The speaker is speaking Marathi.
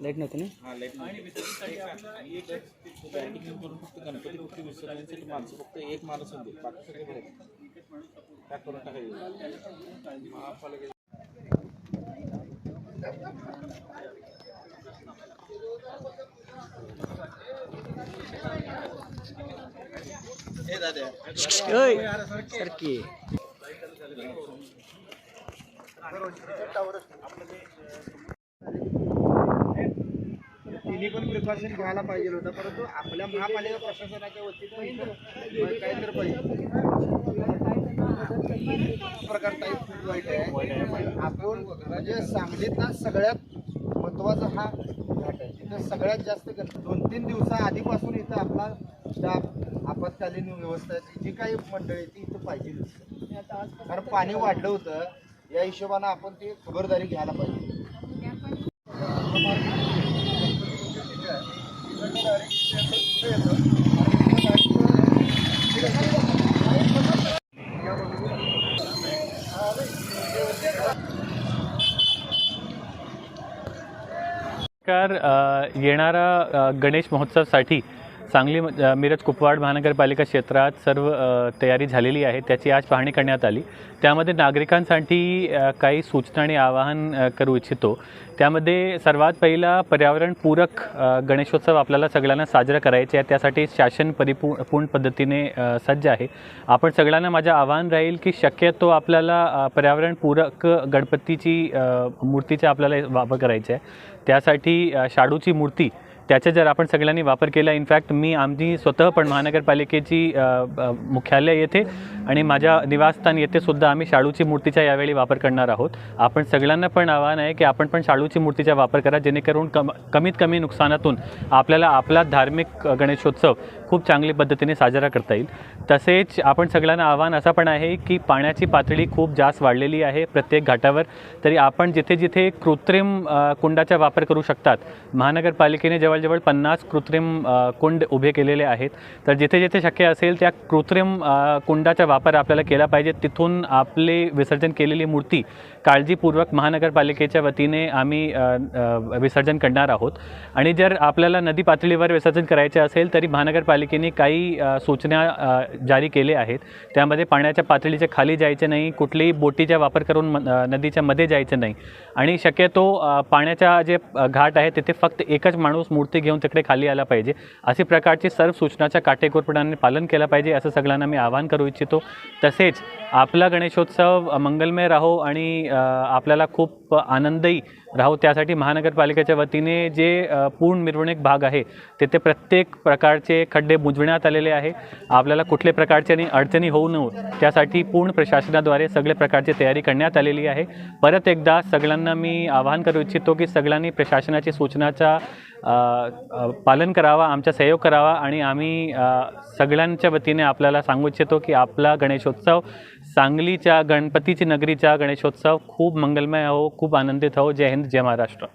लाइट नव्हतं ना? हा लाइट करून फक्त गणपती फक्त विसर्जनसाठी माणसं फक्त एक माणूस होते बाकी सगळे करून टाकायचे महापालिका तिने पण प्रिकॉशन घ्यायला पाहिजे होतं परंतु आपल्या महापालिका प्रशासनाच्या वतीनं इथं तर पाहिजे. प्रकार टाईप वाईट आहे. आपण म्हणजे सांगलीतला सगळ्यात महत्त्वाचा हा घाट आहे. इथं सगळ्यात जास्त दोन तीन दिवसा आधीपासून इथं आपला आपत्कालीन व्यवस्था जी काही मंडळी ती इथं पाहिजे. कारण पाणी वाढलं होतं. या हिशोबानं आपण ती खबरदारी घ्यायला पाहिजे. नमस्कार येणारा गणेश महोत्सवसाठी सांगली मिरज कुपवाड महानगरपालिका क्षेत्रात सर्व तयारी झालेली आहे. त्याची आज पाहणी करण्यात आली. त्यामध्ये नागरिकांसाठी काही सूचना आणि आवाहन करू इच्छितो. त्यामध्ये सर्वात पहिला पर्यावरणपूरक गणेशोत्सव आपल्याला सगळ्यांना साजरा करायचे आहे. त्यासाठी शासन परिपू पूर्ण पद्धतीने सज्ज आहे. आपण सगळ्यांना माझं आव्हान राहील की शक्यतो आपल्याला पर्यावरणपूरक गणपतीची मूर्तीचा आपल्याला वापर करायचा आहे. त्यासाठी शाडूची मूर्ती त्याचा जर आपण सगळ्यांनी वापर केला इनफॅक्ट मी आमची स्वतः पण महानगरपालिकेची मुख्यालय येथे आणि माझ्या निवासस्थान येथे सुद्धा आम्ही शाळूची मूर्तीचा यावेळी वापर करणार आहोत. आपण सगळ्यांना पण आव्हान आहे की आपण पण शाळूची मूर्तीचा वापर करा जेणेकरून कम कमीत कमी नुकसानातून आपल्याला आपला धार्मिक गणेशोत्सव खूप चांगली पद्धतीने साजरा करता येईल. तसेच आपण सगळ्यांना आव्हान असं पण आहे की पाण्याची पातळी खूप जास्त वाढलेली आहे प्रत्येक घाटावर. तरी आपण जिथे जिथे कृत्रिम कुंडाचा वापर करू शकतात महानगरपालिकेने जेव्हा जवळजवळ पन्नास कृत्रिम कुंड उभे केलेले आहेत. तर जिथे जिथे शक्य असेल त्या कृत्रिम कुंडाचा वापर आपल्याला केला पाहिजे. तिथून आपले विसर्जन केलेली मूर्ती काळजीपूर्वक महानगरपालिकेच्या वतीने आम्ही विसर्जन करणार आहोत. आणि जर आपल्याला नदी पातळीवर विसर्जन करायचे असेल तरी महानगरपालिकेने काही सूचना जारी केले आहेत. त्यामध्ये पाण्याच्या पातळीच्या खाली जायचे नाही कुठलीही बोटीचा वापर करून नदीच्या मध्ये जायचं नाही. आणि शक्यतो पाण्याच्या जे घाट आहे तिथे फक्त एकच माणूस मूर्ती घेऊन तिकडे खाली आला पाहिजे. असे प्रकारची सर्व सूचनाच्या काटेकोरपणाने पालन केलं पाहिजे असं सगळ्यांना मी आवाहन करू इच्छितो. तसेच आपला गणेशोत्सव मंगलमय राहो आणि आपल्याला खूप आनंदही राहो. त्यासाठी महानगरपालिकेच्या वतीने जे पूर्ण मिरवणूक भाग आहे तेथे प्रत्येक प्रकारचे खड्डे बुजविण्यात आलेले आहे. आपल्याला कुठल्या प्रकारचे आणि अडचणी होऊ नये त्यासाठी पूर्ण प्रशासनाद्वारे सगळे प्रकारची तयारी करण्यात आलेली आहे. परत एकदा सगळ्यांना मी आवाहन करू इच्छितो की सगळ्यांनी प्रशासनाची सूचनाचा पालन करावा आमचा सहयोग करावा आणि आम्ही सगळ्यांच्या वतीने आपल्याला सांगू इच्छितो की आपला गणेशोत्सव सांगलीच्या गणपतीची नगरीचा गणेशोत्सव खूप मंगलमय हो खूप आनंदित हो. जय हिंद जय महाराष्ट्र.